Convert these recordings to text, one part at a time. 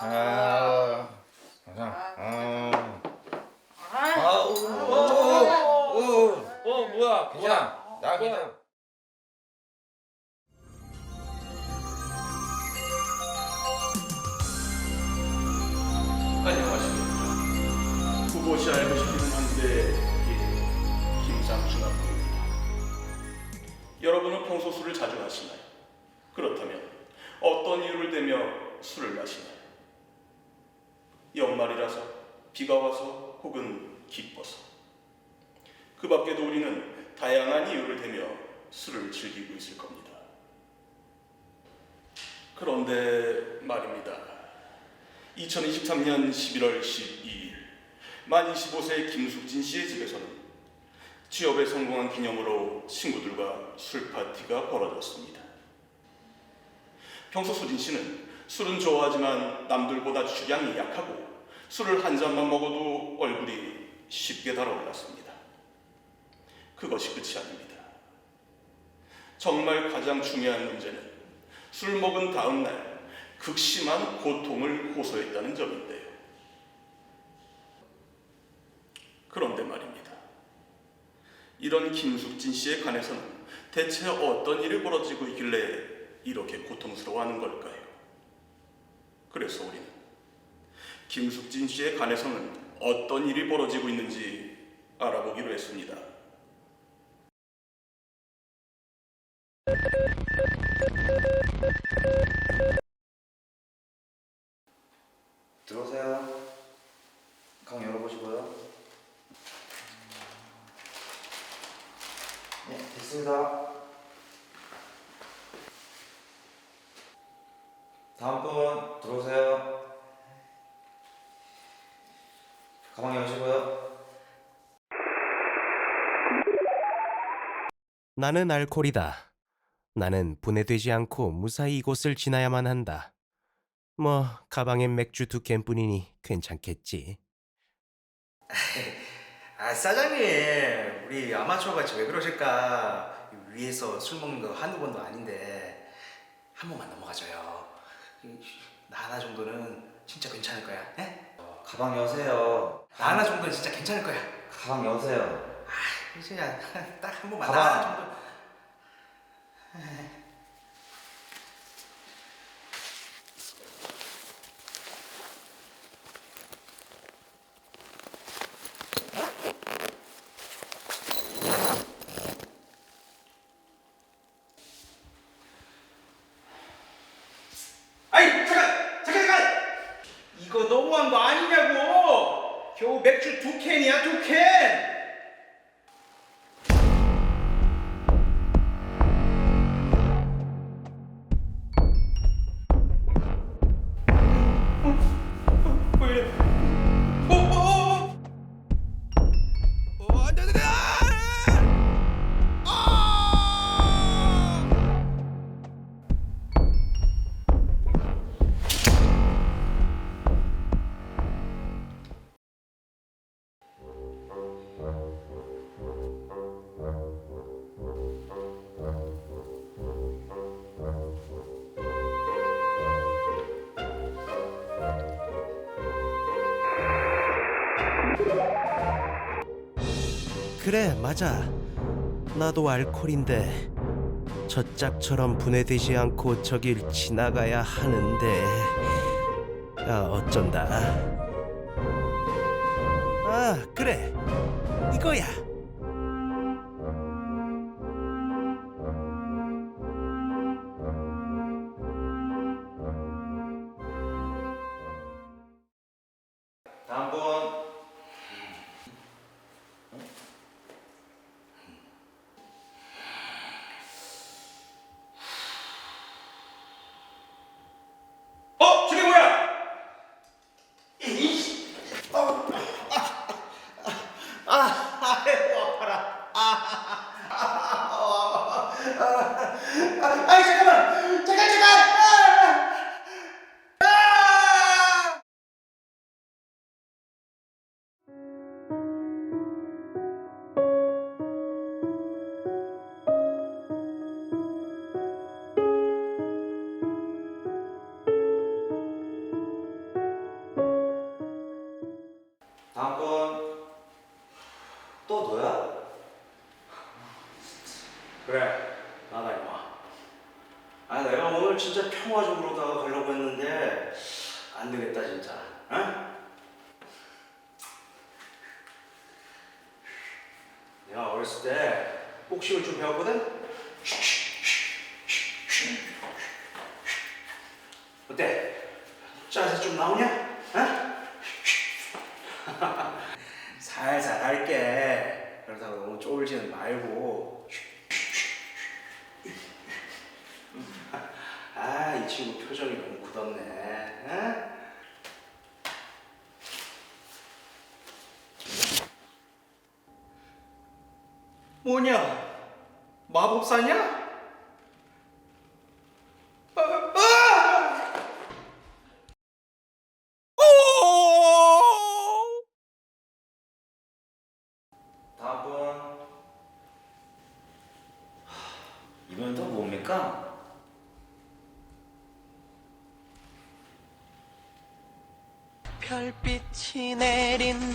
아, 괜찮아. 아, 아우 오, 어 뭐야? 괜찮아. 나 괜찮아. 여러분은 평소 술을 자주 하시나요? 그렇다면 어떤 이유를 대며 술을 마시나요? 연말이라서 비가 와서 혹은 기뻐서 그 밖에도 우리는 다양한 이유를 대며 술을 즐기고 있을 겁니다. 그런데 말입니다. 2023년 11월 12일 만 25세 김숙진 씨의 집에서는 취업에 성공한 기념으로 친구들과 술 파티가 벌어졌습니다. 평소 수진 씨는 술은 좋아하지만 남들보다 주량이 약하고 술을 한 잔만 먹어도 얼굴이 쉽게 달아올랐습니다. 그것이 끝이 아닙니다. 정말 가장 중요한 문제는 술 먹은 다음 날 극심한 고통을 호소했다는 점인데요. 그런데 말입니다. 이런 김숙진 씨에 관해서는 대체 어떤 일이 벌어지고 있길래 이렇게 고통스러워하는 걸까요? 그래서 우리는 김숙진 씨에 관해서는 어떤 일이 벌어지고 있는지 알아보기로 했습니다. 들어오세요. 강 열어보시고요. 네 됐습니다 다음 분 들어오세요 가방 여시고요 나는 알코올이다. 나는 분해되지 않고 무사히 이곳을 지나야만 한다. 뭐 가방엔 맥주 두 캔뿐이니 괜찮겠지. 아 사장님 우리 아마추어 같이 왜 그러실까 위에서 술 먹는 거 한두 번도 아닌데 한 번만 넘어가줘요 나 하나 정도는 진짜 괜찮을 거야. 예? 가방 여세요. 나 하나 정도는 진짜 괜찮을 거야. 가방 여세요. 이제 딱한 번만. 나 하나 정도 아이 잠깐 잠깐 잠깐 이거 너무한 거 아니냐고 겨우 맥주 두 캔이야 두캔 그래 맞아. 나도 알코올인데 저 짝처럼 분해되지 않고 저길 지나가야 하는데 아 어쩐다. 아 그래 이거야. 다음 분. 또 너야? 그래 나다 임마 아 내가 오늘 진짜 평화적으로다가 가려고 했는데 안 되겠다 진짜 어? 내가 어렸을 때 복식을 좀 배웠거든 어때? 짜세 좀 나오냐? 어? 살살 할게 그러다가 너무 쫄지는 말고 아, 이 친구 표정이 너무 굳었네. 에? 뭐냐? 마법사냐? നോക്കി നേരിൻ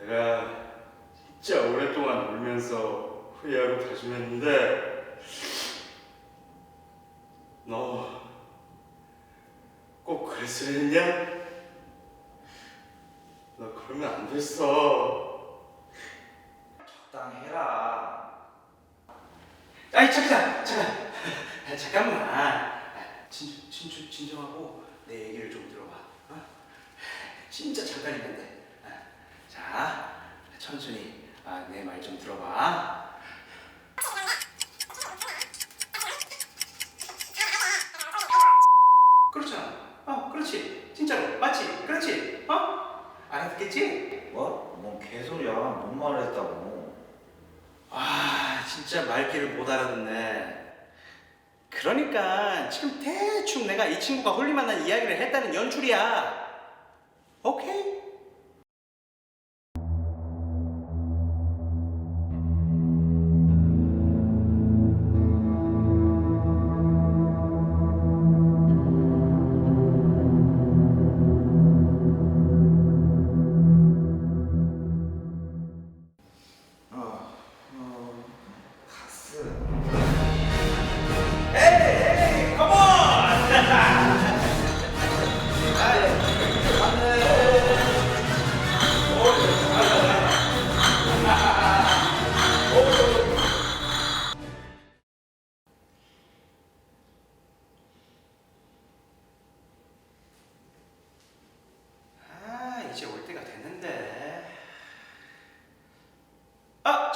내가 진짜 오랫동안 울면서 후회하고 다짐했는데 너 꼭 그랬어야 했냐? 너 그러면 안 됐어. 적당히 해라. 아니 잠깐, 잠깐, 아, 잠깐만. 아, 진, 진, 진정하고 내 얘기를 좀 들어봐. 어? 진짜. 아, 자, 천천히 아, 내 말 좀 들어봐. 그렇잖아. 어, 그렇지. 진짜로. 맞지? 그렇지. 어? 알아듣겠지? 뭐? 뭔 개소리야. 뭔 말을 했다고. 아, 진짜 말귀를 못 알아듣네. 그러니까 지금 대충 내가 이 친구가 홀리만한 이야기를 했다는 연출이야. 오케이?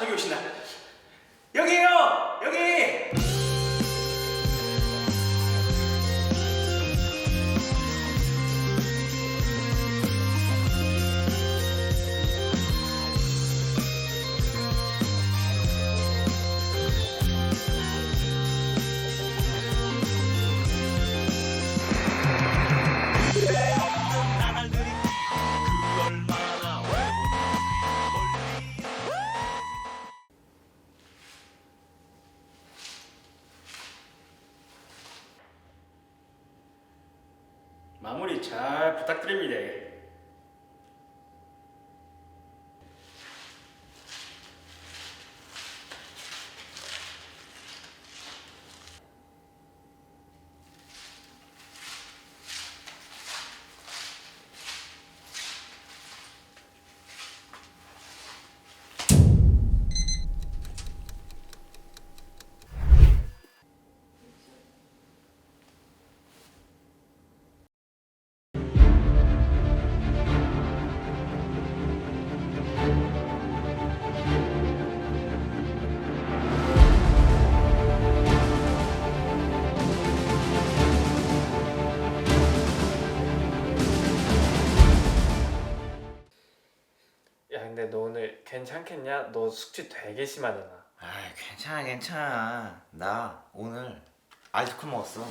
저기 오신다. 괜찮겠냐? 너 숙취 되게 심하잖아. 아 괜찮아 괜찮아. 나 오늘 알코올 먹었어.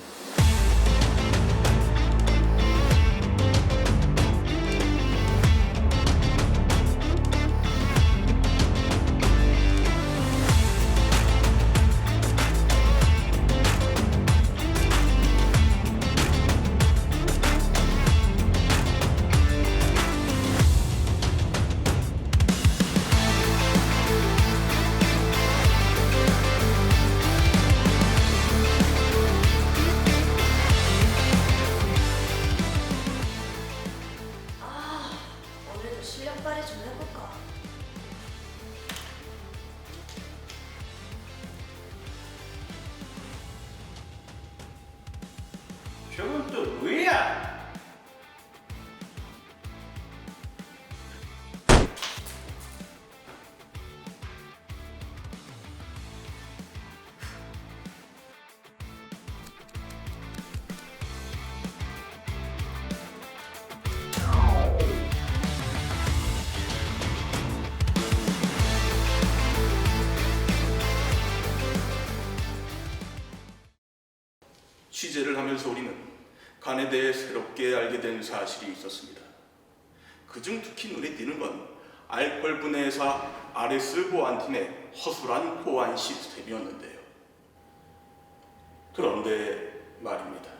취재를 하면서 우리는 간에 대해 새롭게 알게 된 사실이 있었습니다. 그중 특히 눈에 띄는 건 알코올 분해사 아레스 보안팀의 허술한 보안 시스템이었는데요. 그런데 말입니다.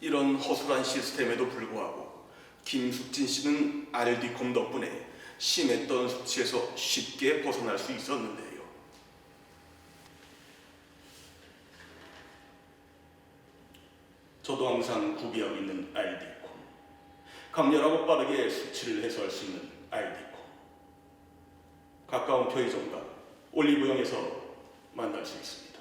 이런 허술한 시스템에도 불구하고 김숙진 씨는 알디콤 덕분에 심했던 수치에서 쉽게 벗어날 수 있었는데요. 저도 항상 구비하고 있는 알디콤. 강렬하고 빠르게 수치를 해소할 수 있는 알디콤. 가까운 편의점과 올리브영에서 만날 수 있습니다.